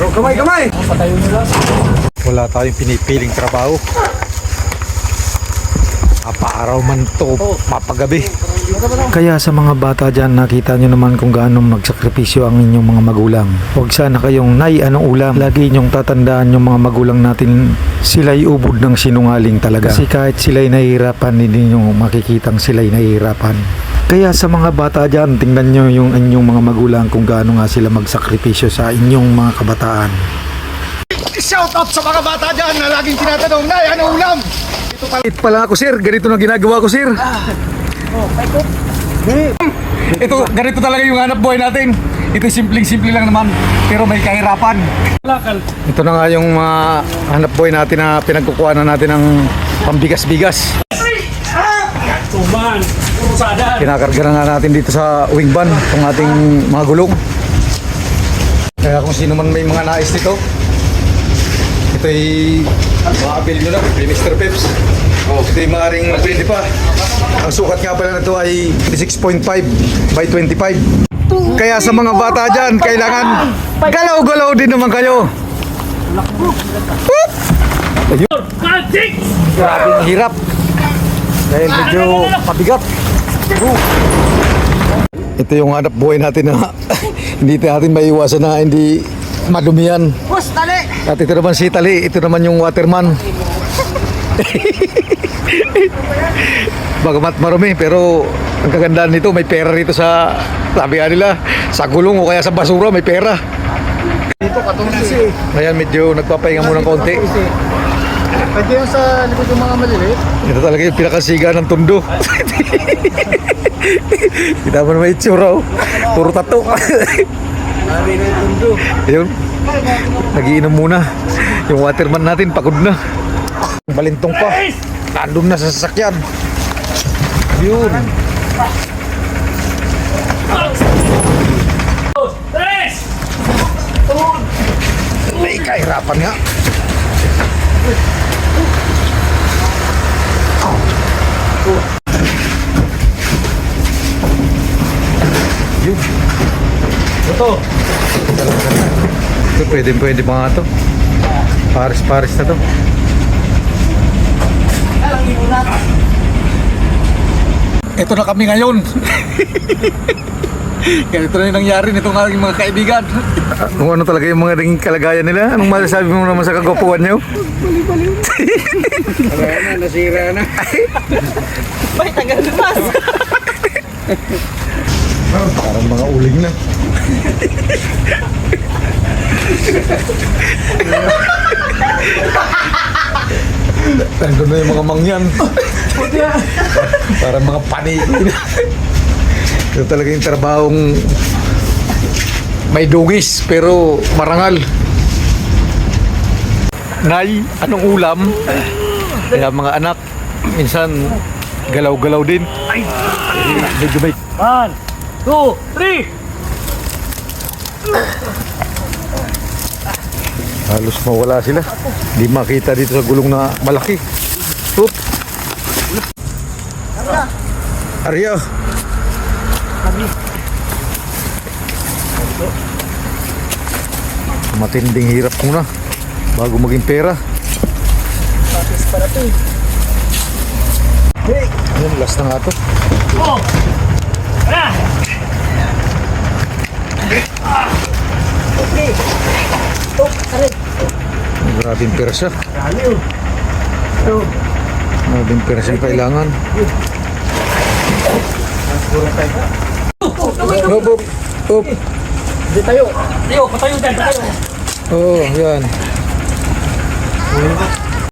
Kamay, kamay! Wala tayong pinipiling trabaho. Mapaaraw man to, mapagabi. Kaya sa mga bata dyan, nakita nyo naman kung gaano magsakripisyo ang inyong mga magulang. Huwag sana kayong, Nay, anong ulam? Lagi inyong tatandaan yung mga magulang natin, sila'y ubod ng sinungaling talaga. Kasi kahit sila'y nahihirapan, hindi nyo makikitang sila'y nahihirapan. Kaya sa mga bata dyan, tingnan nyo yung inyong mga magulang kung gaano nga sila magsakripisyo sa inyong mga kabataan. Shout out sa mga bata dyan na laging tinatanong, Nay, ano ulam? Ito pala ako sir, ganito na ginagawa ko sir. Ito, ganito talaga yung hanap buhay natin. Ito simpleng-simple lang naman, pero may kahirapan. Ito na nga yung mga hanap buhay natin na pinagkukuha na natin ng pambigas-bigas. Tuman, urusadan. Kinakarga na natin dito sa wing van itong ating mga gulong. Kaya kung sino man may mga nais nito, ito ay maabil nyo lang kay Mr. Peps. Oh, ito ay maaaring pwede pa. Ang sukat nga pala nito ay 6.5 by 25. Kaya sa mga bata dyan, kailangan galaw-galaw din naman kayo. Magic! Grabe hirap. Dahil medyo pabigat. Ito yung hanap buhay natin na hindi natin maiwasan na hindi madumihan. Bus, tali! At ito naman si Tali, ito naman yung waterman. Bagamat marumi, pero ang kagandahan nito, may pera rito sa, nga nila, sa gulong o kaya sa basura, may pera. Dito, 14. Ayan, medyo nagpapahinga muna ng konti. Pwede yung sa likod yung mga maliliit. Ito talaga yung pinakasiga ng tundo. Kita mo naman itsura, oh. Puro tato. Sabi na yung tundo. Ayun. Nagiinom muna. Yung waterman natin, pagod na. Balintong pa. Nandun na sa sasakyan. Yun. May kahirapan nga. Yun. Ito. Ito pwede pwede pa nga to. Paris-paris na to. Ito na kami ngayon. Ganito na yung nangyari nitong aking mga kaibigan. Kung ano talaga yung mga naging kalagayan nila? Anong masasabi mo naman sa kagwapuan nyo? Wala na, nasira na. Bay, tagal lumas. Parang mga uling na. Nandun na yung mga mangyan. Parang mga paniki na. Ito talaga yung trabahong may dugis pero marangal. Nay, anong ulam? Kaya mga anak, minsan galaw-galaw din. Medyo may One, two, three! Halos mawala sila. Di makita dito sa gulong na malaki. Oop. Arya. Matinding hirap muna bago maging pera. Ayun, last na nga to. Oh! Ah! Grabing pera siya. Grabing pera siya kailangan. Hop, hop, hop. Di tayo. Tayo, patayo dyan, patayo. Oo, yan.